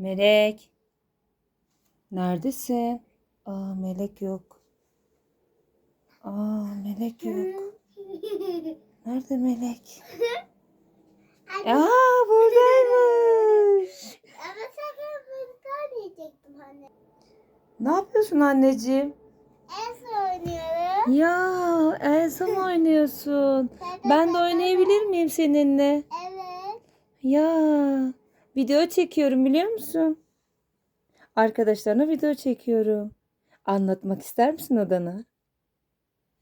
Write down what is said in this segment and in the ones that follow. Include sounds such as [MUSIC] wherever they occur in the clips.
Melek. Neredesin? Aa melek yok. Aa melek yok. [LAUGHS] Nerede melek? Aa buradaymış. [LAUGHS] Ama sakın bunu yiyecektim anne. Ne yapıyorsun anneciğim? Elsa oynuyorum. Ya Elsa mı oynuyorsun? [LAUGHS] Ben de oynayabilir miyim seninle? Evet. Ya video çekiyorum biliyor musun? Arkadaşlarına video çekiyorum. Anlatmak ister misin odana?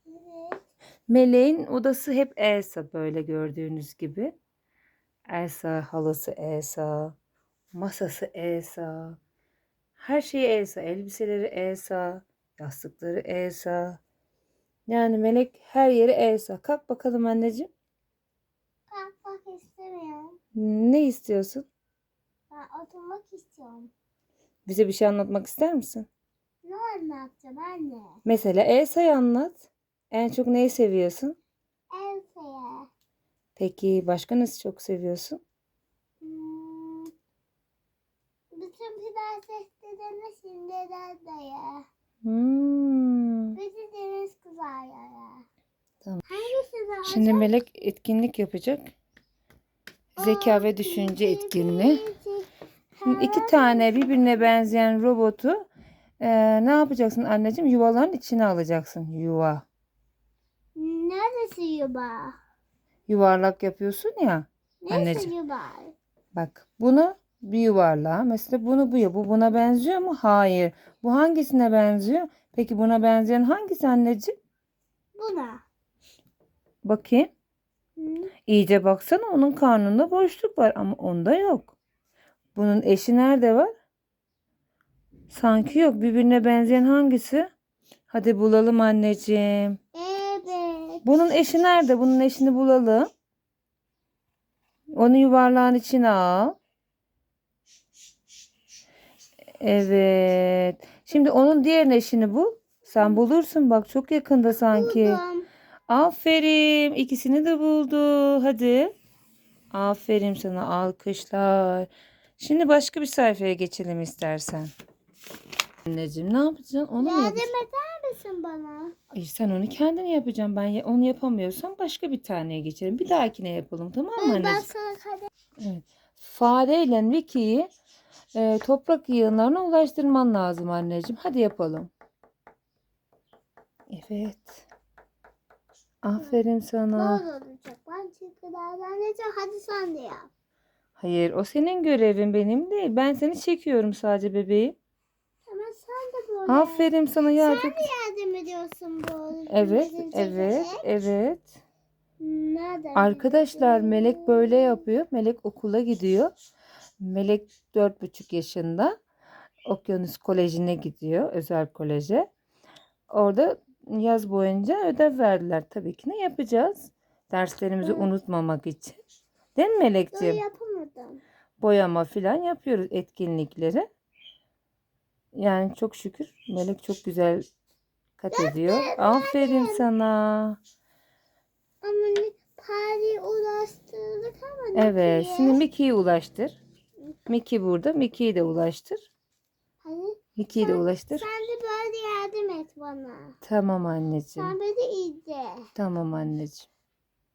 Evet. Meleğin odası hep Elsa böyle gördüğünüz gibi. Elsa, halası Elsa, masası Elsa. Her şeyi Elsa, elbiseleri Elsa, yastıkları Elsa. Yani melek her yeri Elsa. Kalk bakalım anneciğim. Kalkmak istemiyorum. Ne istiyorsun? Oturmak istiyorum. Bize bir şey anlatmak ister misin? Ne anlatacağım anne? Mesela Elsa'yı anlat. En çok neyi seviyorsun? Elsa'ya. Peki başka nasıl çok seviyorsun? Hmm. Bütün prenseslerine şimdiden daya. Hmm. Bütün deniz kızarlara. Tamam. Hangisi daha Şimdi Melek etkinlik yapacak. Zeka ve düşünce etkinliği. Şimdi iki tane birbirine benzeyen robotu eee, ne yapacaksın anneciğim? Yuvaların içine alacaksın. Yuva. Neresi yuva? Yuvarlak yapıyorsun ya. Neresi Anneciğim. yuva? Bak bunu bir yuvarlağa. Mesela bunu bu ya. Bu buna benziyor mu? Hayır. Bu hangisine benziyor? Peki buna benzeyen hangisi anneciğim? Buna. Bakayım. Hı? İyice baksana onun karnında boşluk var ama onda yok. Bunun eşi nerede var? Sanki yok. Birbirine benzeyen hangisi? Hadi bulalım anneciğim. Evet. Bunun eşi nerede? Bunun eşini bulalım. Onu yuvarlağın içine al. Evet. Şimdi onun diğer eşini bul. Sen bulursun bak çok yakında sanki. Buldum. Aferin. İkisini de buldu. Hadi. Aferin sana. Alkışlar. Şimdi başka bir sayfaya geçelim istersen. Anneciğim ne yapacaksın? Onu mu Yardım yapacaksın? eder misin bana? Ay, sen onu kendin yapacaksın. Ben ya- onu yapamıyorsam başka bir taneye geçelim. Bir dahakine yapalım tamam mı Ben, ben anneciğim? sana kadar. Evet. Fareyle Vicky'yi e, toprak yığınlarına ulaştırman lazım anneciğim. Hadi yapalım. Evet. Aferin Ne sana. olacak? Ben nereden diyeceğim. Hadi sen de yap. Hayır, o senin görevin benim değil. Ben seni çekiyorum sadece bebeğim. Ama sen de böyle. Aferin sana ya. Sen Çok... de yardım ediyorsun bu. Evet, evet, evet. Nereden Arkadaşlar? Melek böyle yapıyor. Melek okula gidiyor. Melek dört buçuk yaşında. Okyanus Koleji'ne gidiyor. Özel koleje. Orada yaz boyunca ödev verdiler. Tabii ki ne yapacağız? Derslerimizi Evet. unutmamak için. Değil mi Melekciğim? Boyama falan yapıyoruz etkinlikleri. Yani çok şükür Melek çok güzel kat ediyor. Aferin sana. Ama Paris'e ulaştırdık ama Evet, şimdi Mickey'yi ulaştır. Mickey burada. Mickey'yi de ulaştır. Hani Mickey'yi de ulaştır. sen de böyle yardım et bana. Tamam anneciğim. Sen beni izle. Tamam anneciğim.